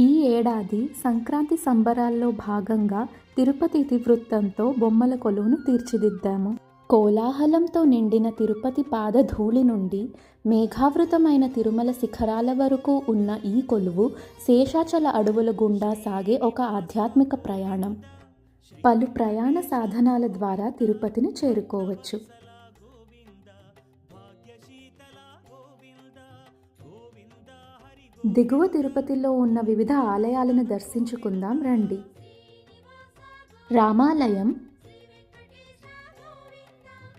ఈ ఏడాది సంక్రాంతి సంబరాల్లో భాగంగా తిరుపతి ఇతివృత్తంతో బొమ్మల కొలువును తీర్చిదిద్దాము. కోలాహలంతో నిండిన తిరుపతి పాదధూళి నుండి మేఘావృతమైన తిరుమల శిఖరాల వరకు ఉన్న ఈ కొలువు శేషాచల అడవుల గుండా సాగే ఒక ఆధ్యాత్మిక ప్రయాణం. పలు ప్రయాణ సాధనాల ద్వారా తిరుపతిని చేరుకోవచ్చు. దిగువ తిరుపతిలో ఉన్న వివిధ ఆలయాలను దర్శించుకుందాం రండి. రామాలయం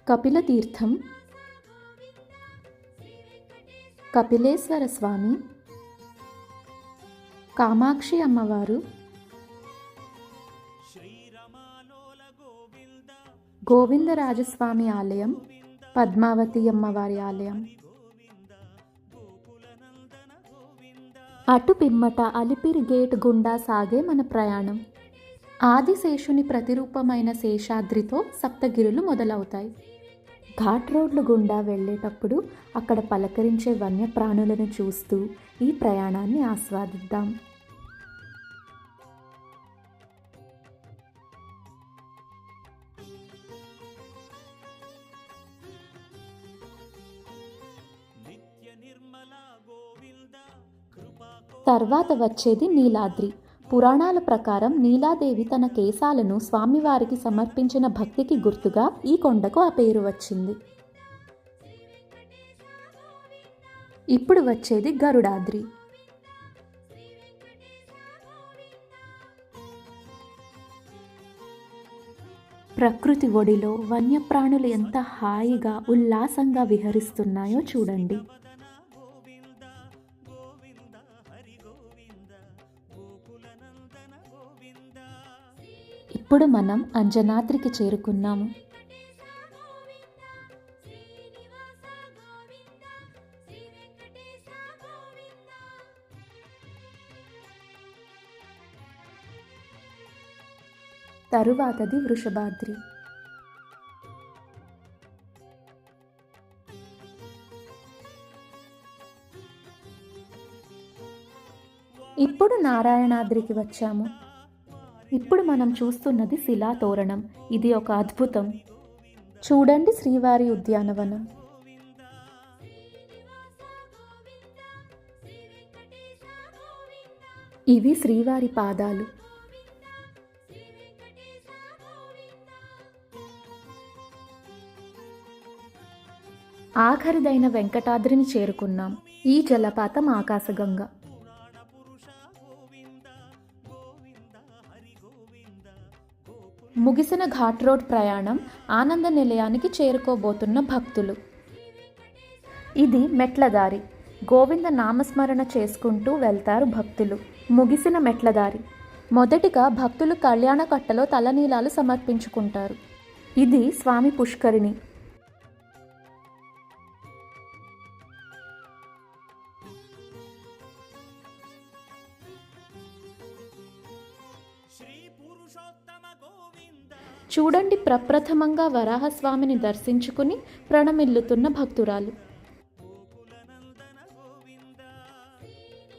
కపిలతీర్థం కపిలేశ్వర స్వామి కామాక్షి అమ్మవారు గోవిందరాజస్వామి ఆలయం పద్మావతి అమ్మవారి ఆలయం. అటు పిమ్మట అలిపిరి గేట్ గుండా సాగే మన ప్రయాణం. ఆదిశేషుని ప్రతిరూపమైన శేషాద్రితో సప్తగిరులు మొదలవుతాయి. ఘాట్ రోడ్లు గుండా వెళ్ళేటప్పుడు అక్కడ పలకరించే వన్యప్రాణులను చూస్తూ ఈ ప్రయాణాన్ని ఆస్వాదిద్దాం. తర్వాత వచ్చేది నీలాద్రి. పురాణాల ప్రకారం నీలాదేవి తన కేశాలను స్వామివారికి సమర్పించిన భక్తికి గుర్తుగా ఈ కొండకు ఆ పేరు వచ్చింది. ఇప్పుడు వచ్చేది గరుడాద్రి. ప్రకృతి ఒడిలో వన్యప్రాణులు ఎంత హాయిగా ఉల్లాసంగా విహరిస్తున్నాయో చూడండి. ఇప్పుడు మనం అంజనాద్రికి చేరుకున్నాము. తరువాతది వృషభాద్రి. ఇప్పుడు నారాయణాద్రికి వచ్చాము. ఇప్పుడు మనం చూస్తున్నది శిలా తోరణం. ఇది ఒక అద్భుతం. చూడండి శ్రీవారి ఉద్యానవనం. ఇవి శ్రీవారి పాదాలు. ఆఖరిదైన వెంకటాద్రిని చేరుకున్నాం. ఈ జలపాతం ఆకాశగంగా. ముగిసిన ఘాట్ రోడ్ ప్రయాణం ఆనంద నిలయానికి చేరుకోబోతున్న భక్తులు. ఇది మెట్లదారి గోవింద నామస్మరణ చేసుకుంటూ వెళ్తారు భక్తులు. ముగిసిన మెట్లదారి మొదటిగా భక్తులు కళ్యాణ కట్టలో తలనీలాలు సమర్పించుకుంటారు. ఇది స్వామి పుష్కరిణి. చూడండి ప్రప్రథమంగా వరాహస్వామిని దర్శించుకుని ప్రణమిల్లుతున్న భక్తురాలు.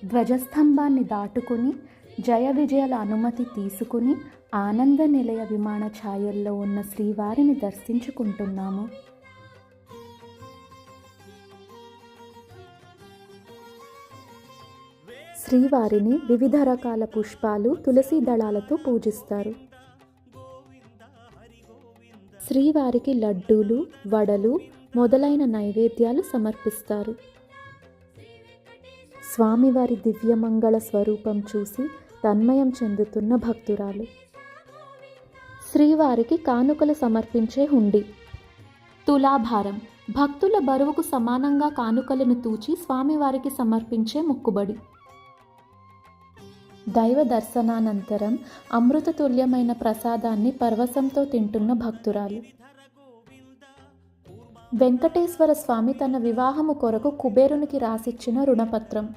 ధ్వజస్తంభాన్ని దాటుకుని జయ విజయాల అనుమతి తీసుకుని ఆనంద నిలయ విమాన ఛాయల్లో ఉన్న శ్రీవారిని దర్శించుకుంటున్నాము. శ్రీవారిని వివిధ రకాల పుష్పాలు తులసి దళాలతో పూజిస్తారు. శ్రీవారికి లడ్డూలు వడలు మొదలైన నైవేద్యాలు సమర్పిస్తారు. స్వామివారి దివ్యమంగళ స్వరూపం చూసి తన్మయం చెందుతున్న భక్తురాలు. శ్రీవారికి కానుకలు సమర్పించే హుండి. తులాభారం. భక్తుల బరువుకు సమానంగా కానుకలను తూచి స్వామివారికి సమర్పించే మొక్కుబడి. దైవ దర్శనానంతరం అమృతతుల్యమైన ప్రసాదాన్ని పర్వసంతో తింటున్న భక్తురాలు. వెంకటేశ్వర స్వామి తన వివాహము కొరకు కుబేరునికి రాసిచ్చిన రుణపత్రం.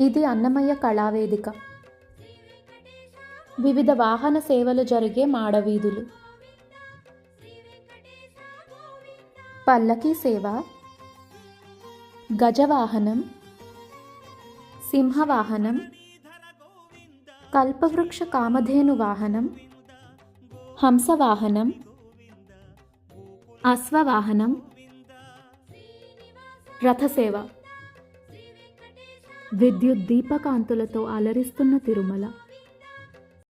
ఇది అన్నమయ్య కళావేదిక. వివిధ వాహన సేవలు జరిగే మాడవీధులు. పల్లకీ సేవ. గజవాహనం. సింహవాహనం కల్పవృక్ష కామధేను వాహనం హంసవాహనం అశ్వవాహనం రథసేవ. విద్యుత్ దీపకాంతులతో అలరిస్తున్న తిరుమల.